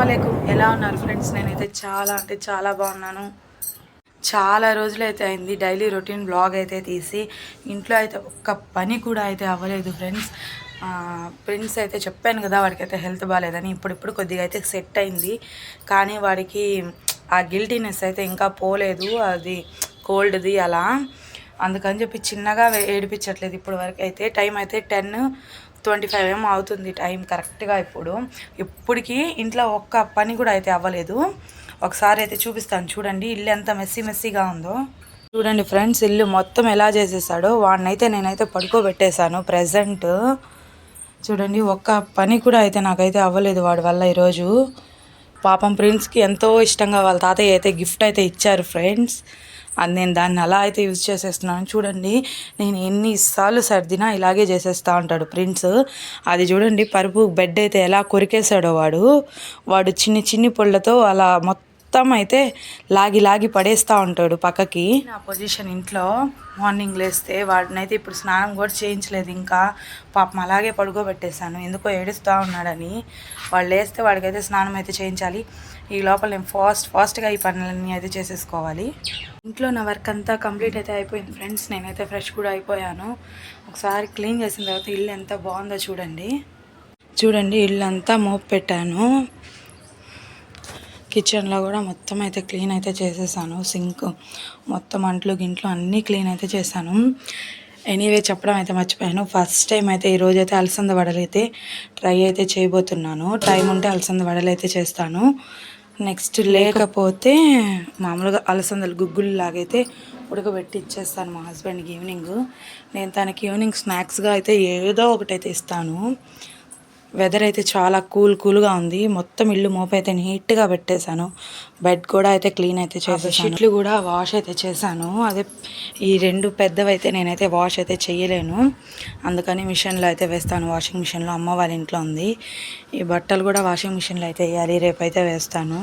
అస్సలం ఎలా ఉన్నారు ఫ్రెండ్స్? నేనైతే చాలా అంటే చాలా బాగున్నాను. చాలా రోజులు అయితే అయింది. డైలీ రొటీన్ బ్లాగ్ అయితే తీసి ఇంట్లో అయితే ఒక్క పని కూడా అయితే అవ్వలేదు ఫ్రెండ్స్. ఫ్రెండ్స్ అయితే చెప్పాను కదా వాడికైతే హెల్త్ బాగాలేదని. ఇప్పుడిప్పుడు కొద్దిగా అయితే సెట్ అయింది. కానీ వాడికి ఆ గిల్టీనెస్ అయితే ఇంకా పోలేదు. అది కోల్డ్ది అలా. అందుకని చెప్పి చిన్నగా ఏడిపించట్లేదు. ఇప్పుడు వరకు అయితే టైం అయితే టెన్ ట్వంటీ ఫైవ్ ఏమో అవుతుంది టైం కరెక్ట్గా ఇప్పుడు. ఇప్పటికీ ఇంట్లో ఒక్క పని కూడా అయితే అవ్వలేదు. ఒకసారి అయితే చూపిస్తాను. చూడండి ఇల్లు ఎంత మెస్సీ మెస్సీగా ఉందో. చూడండి ఫ్రెండ్స్ ఇల్లు మొత్తం ఎలా చేసేసాడో వాడినైతే నేనైతే పడుకోబెట్టేశాను ప్రజెంట్. చూడండి ఒక్క పని కూడా అయితే నాకైతే అవ్వలేదు వాడి వల్ల ఈరోజు. పాపం ప్రిన్స్కి ఎంతో ఇష్టంగా వాళ్ళ తాతయ్య అయితే గిఫ్ట్ అయితే ఇచ్చారు ఫ్రెండ్స్. అది నేను దాన్ని అలా అయితే యూజ్ చేసేస్తున్నాను. చూడండి నేను ఎన్నిసార్లు సర్దినా ఇలాగే చేసేస్తా ఉంటాడు ప్రిన్స్. అది చూడండి పరుపు బెడ్ అయితే ఎలా కొరికేశాడో వాడు. వాడు చిన్ని చిన్ని పుళ్ళతో అలా మొత్తం మొత్తం అయితే లాగి లాగి పడేస్తూ ఉంటాడు పక్కకి. నా పొజిషన్ ఇంట్లో మార్నింగ్ లేస్తే వాడినైతే ఇప్పుడు స్నానం కూడా చేయించలేదు ఇంకా. పాపం అలాగే పడుకోబెట్టేశాను. ఎందుకో ఏడుస్తూ ఉన్నాడని. వాళ్ళు లేస్తే వాడికైతే స్నానం అయితే చేయించాలి. ఈ లోపల నేను ఫాస్ట్ ఫాస్ట్గా ఈ పనులన్నీ అయితే చేసేసుకోవాలి. ఇంట్లో నా వర్క్ అంతా కంప్లీట్ అయితే అయిపోయింది ఫ్రెండ్స్. నేనైతే ఫ్రెష్ కూడా అయిపోయాను. ఒకసారి క్లీన్ చేసిన తర్వాత ఇల్లు ఎంత బాగుందో చూడండి. చూడండి ఇల్లు అంతా మోపు పెట్టాను. కిచెన్లో కూడా మొత్తం అయితే క్లీన్ అయితే చేసేసాను. సింక్ మొత్తం అంట్లు గింట్లు అన్నీ క్లీన్ అయితే చేశాను. ఎనీవే చెప్పడం అయితే మర్చిపోయాను. ఫస్ట్ టైం అయితే ఈరోజు అయితే అలసంద వడలైతే ట్రై అయితే చేయబోతున్నాను. టైం ఉంటే అలసంద వడలు అయితే చేస్తాను. నెక్స్ట్ లేకపోతే మామూలుగా అలసందలు గుగ్గులు లాగైతే ఉడకబెట్టి ఇచ్చేస్తాను మా హస్బెండ్కి ఈవినింగ్. నేను తనకి ఈవినింగ్ స్నాక్స్గా అయితే ఏదో ఒకటైతే ఇస్తాను. వెదర్ అయితే చాలా కూల్ కూల్గా ఉంది. మొత్తం ఇల్లు మోపు అయితే నీట్గా పెట్టేశాను. బెడ్ కూడా అయితే క్లీన్ అయితే చేసేసాను. ఇట్లు కూడా వాష్ అయితే చేశాను. అదే ఈ రెండు పెద్దవి అయితే నేనైతే వాష్ అయితే చేయలేను. అందుకని మిషన్లో అయితే వేస్తాను. వాషింగ్ మిషన్లో అమ్మ వాళ్ళ ఇంట్లో ఉంది. ఈ బట్టలు కూడా వాషింగ్ మిషన్లో అయితే వేయాలి. రేపు అయితే వేస్తాను.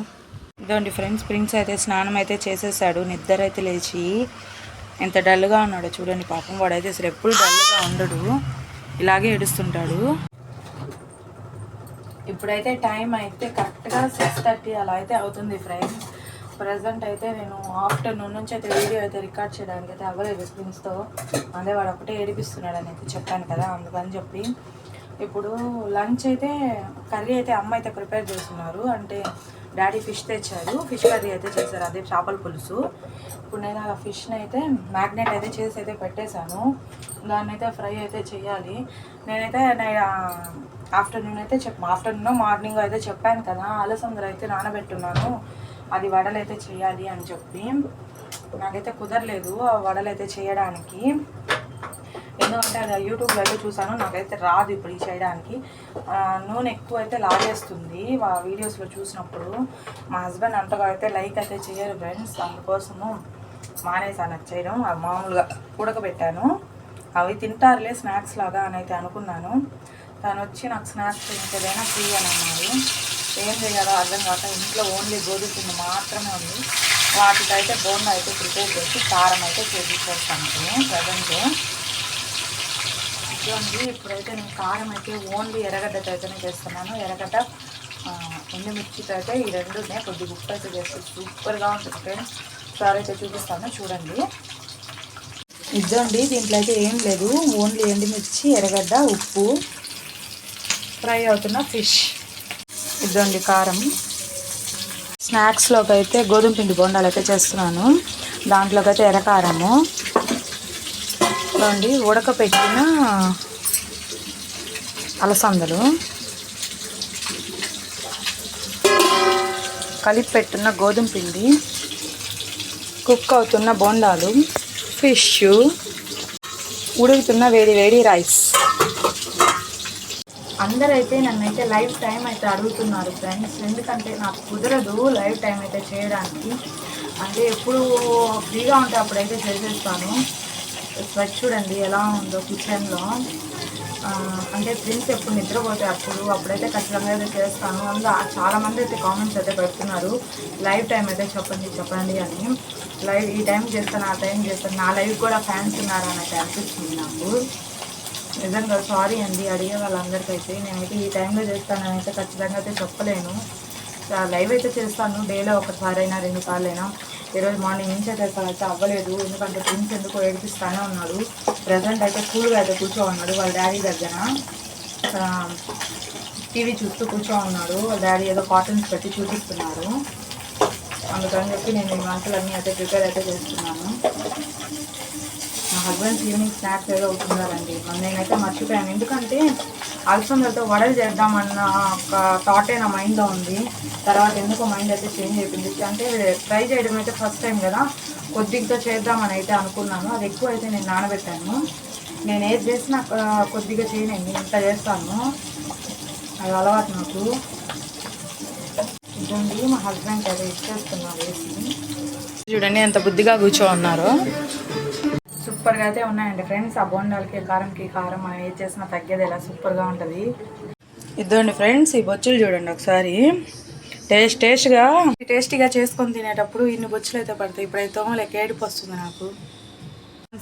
ఇదండి ఫ్రెండ్స్ ప్రిన్స్ అయితే స్నానం అయితే చేసేసాడు. నిద్ర అయితే లేచి ఎంత డల్గా ఉన్నాడో చూడండి. పాపం వాడైతే అసలు ఎప్పుడు డల్గా ఉండడు. ఇలాగే ఏడుస్తుంటాడు. ఇప్పుడైతే టైం అయితే కరెక్ట్గా సిక్స్ థర్టీ అలా అయితే అవుతుంది ఫ్రెండ్స్ ప్రజెంట్ అయితే నేను ఆఫ్టర్నూన్ నుంచి అయితే వీడియో అయితే రికార్డ్ చేయడానికి అయితే అవ్వలేదు ఫ్రెండ్స్తో అదే వాడు ఒకటే ఏడిపిస్తున్నాడు అని అయితే చెప్పాను కదా అందుకని చెప్పి. ఇప్పుడు లంచ్ అయితే కర్రీ అయితే అమ్మ అయితే ప్రిపేర్ చేస్తున్నారు. అంటే డాడీ ఫిష్ తెచ్చారు. ఫిష్ కర్రీ అయితే చేశారు అదే చేపల పులుసు. ఇప్పుడు నేను ఆ ఫిష్ని అయితే మ్యాగ్నెట్ అయితే చేసి అయితే పెట్టేశాను. దాన్ని అయితే ఫ్రై అయితే చేయాలి. నేనైతే నేను ఆఫ్టర్నూన్ అయితే చెప్ ఆఫ్టర్నూన్ మార్నింగ్ అయితే చెప్పాను కదా అలసందర అయితే నానబెట్టున్నాను. అది వడలు అయితే చేయాలి అని చెప్పి. నాకైతే కుదరలేదు ఆ వడలు అయితే చేయడానికి. ఎందుకంటే అది యూట్యూబ్లో అయితే చూసాను నాకైతే రాదు ఇప్పుడు ఈ చేయడానికి. నూనె ఎక్కువ అయితే లాగేస్తుంది ఆ వీడియోస్లో చూసినప్పుడు. మా హస్బెండ్ అంతగా అయితే లైక్ అయితే చేయరు ఫ్రెండ్స్ అందుకోసము మానేసాను అది చేయడం. మామూలుగా ఉడకబెట్టాను. అవి తింటారులే స్నాక్స్ లాగా అని అయితే అనుకున్నాను. తను వచ్చి నాకు స్నాక్స్ ఇంకేదైనా ఫ్రీ అని అన్నారు ఏం చేయాలో అర్థం కాక ఇంట్లో ఓన్లీ గోధుమ పిండి మాత్రమే ఉంది. వాటికైతే బోండా అయితే ప్రిపేర్ చేసి కారం అయితే చేసి ప్రజెంట్ ఇదిగోండి ఇప్పుడైతే నేను కారం అయితే ఓన్లీ ఎర్రగడ్డతో అయితేనే చేస్తున్నాను. ఎర్రగడ్డ ఎండుమిర్చితో అయితే ఈ రెండునే కొద్దిగా ఉప్పు అయితే చేస్తే సూపర్గా ఉంటుంది ఫ్రెండ్స్. సార్ అయితే చూపిస్తాను చూడండి. ఇదండి దీంట్లో అయితే ఏం లేదు. ఓన్లీ ఎండుమిర్చి ఎర్రగడ్డ ఉప్పు ఫ్రై అవుతున్న ఫిష్. ఇదండి కారం. స్నాక్స్లోకి అయితే గోధుమ పిండి బొండాలు అయితే చేస్తున్నాను. దాంట్లోకి అయితే ఎర్రకారము. ఇదండి ఉడకపెట్టిన అలసందలు. కలిపి పెట్టున్న గోధుమ పిండి. కుక్ అవుతున్న బోండాలు. ఫిష్. ఉడుకుతున్న వేడి వేడి రైస్. అందరైతే నన్నైతే లైవ్ టైం అయితే అడుగుతున్నారు ఫ్రెండ్స్. ఎందుకంటే నాకు కుదరదు లైవ్ టైం అయితే చేయడానికి. అంటే ఎప్పుడు ఫ్రీగా ఉంటే అప్పుడైతే చేసేస్తాను. స్వెట్ చూడండి ఎలా ఉందో కిచెన్లో. అంటే ఫ్రెండ్స్ ఎప్పుడు నిద్రపోతే అప్పుడు అప్పుడైతే ఖచ్చితంగా అయితే చేస్తాను. అందులో చాలామంది అయితే కామెంట్స్ అయితే పెడుతున్నారు. లైవ్ టైం అయితే చెప్పండి చెప్పండి అని. లైవ్ ఈ టైం చేస్తాను ఆ టైం చేస్తాను. నా లైవ్ కూడా ఫ్యాన్స్ ఉన్నారు అని అయితే అనిపిస్తుంది నాకు. నిజంగా సారీ అండి. అడిగే వాళ్ళందరికైతే నేనైతే ఈ టైంలో చేస్తానని ఖచ్చితంగా అయితే చెప్పలేను. లైవ్ అయితే చేస్తాను. డేలో ఒకసారి అయినా రెండు సార్లు అయినా ఈరోజు మార్నింగ్ నుంచి అయితే అసలు అయితే అవ్వలేదు. ఎందుకంటే ప్రిన్స్ ఎందుకో ఏడిపిస్తానే ఉన్నాడు ప్రజెంట్ అయితే కూల్గా అయితే కూర్చో ఉన్నాడు వాళ్ళ డాడీ దగ్గర. టీవీ చూస్తూ కూర్చో ఉన్నాడు వాళ్ళ డాడీ ఏదో కాటన్స్ పెట్టి చూపిస్తున్నారు. అందుకని చెప్పి నేను ఈ వంటలన్నీ అయితే ప్రిపేర్ అయితే చేస్తున్నాను. హస్బెండ్స్ హస్బెండ్ ఈవినింగ్ స్నాక్స్ ఏదో అవుతున్నారండి మరి నేనైతే మర్చిపోయాను. ఎందుకంటే అలసందలతో వడలు చేద్దామన్న ఒక థాటే నా మైండ్లో ఉంది. తర్వాత ఎందుకో మైండ్ అయితే చేంజ్ అయిపోయింది. అంటే ట్రై చేయడం అయితే ఫస్ట్ టైం కదా. కొద్దిగా చేద్దామని అయితే అనుకున్నాను. అది ఎక్కువ అయితే నేను నానబెట్టాను. నేను ఏది చేసినా కొద్దిగా చేయనండి ఇంత చేస్తాను. అది అలవాటు నాకు. ఇదండి మా హస్బెండ్ అది ఇచ్చేస్తున్నారు. వేసి చూడండి ఎంత బుద్ధిగా కూర్చో ఉన్నారు. సూపర్గా అయితే ఉన్నాయండి ఫ్రెండ్స్. ఆ బోండాలకి కారంకి కారం మనం ఏది చేసినా తగ్గేది ఎలా సూపర్గా ఉంటుంది. ఇద్దండి ఫ్రెండ్స్ ఈ బొచ్చులు చూడండి ఒకసారి. టేస్ట్ టేస్ట్గా టేస్టీగా చేసుకొని తినేటప్పుడు ఇన్ని బొచ్చులు అయితే పడతాయి. ఇప్పుడైతే తోమలేక ఏడుపు వస్తుంది నాకు.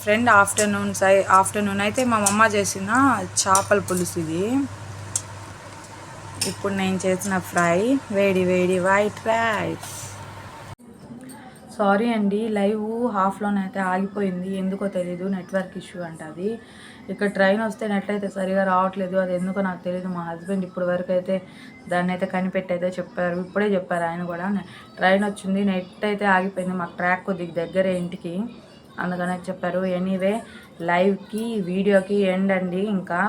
ఫ్రెండ్ ఆఫ్టర్నూన్ సై ఆఫ్టర్నూన్ అయితే మా మమ్మ చేసిన చేపల పులుసు ఇది. ఇప్పుడు నేను చేసిన ఫ్రై వేడి వేడి వైట్ రైస్. సారీ అండి లైవ్ హాఫ్లోనైతే ఆగిపోయింది. ఎందుకో తెలీదు నెట్వర్క్ ఇష్యూ అంట అది. ఇక్కడ ట్రైన్ వస్తే నెట్ అయితే సరిగా రావట్లేదు. అది ఎందుకో నాకు తెలియదు మా హస్బెండ్ ఇప్పుడు వరకు అయితే దాన్ని అయితే కనిపెట్టి అయితే చెప్పారు. ఇప్పుడే చెప్పారు ఆయన కూడా. ట్రైన్ వచ్చింది నెట్ అయితే ఆగిపోయింది. మాకు ట్రాక్ కొద్దిగా దగ్గరే ఇంటికి. అందుకనే చెప్పారు. ఎనీవే లైవ్కి వీడియోకి ఎండ్ అండి. ఇంకా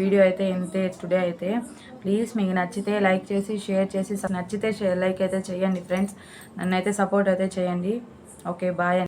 వీడియో అయితే ఇంతే టుడే అయితే. ప్లీజ్ మీకు నచ్చితే లైక్ చేసి షేర్ చేసి నచ్చితే షేర్ లైక్ అయితే చేయండి ఫ్రెండ్స్. నన్ను అయితే సపోర్ట్ అయితే చేయండి. Okay bye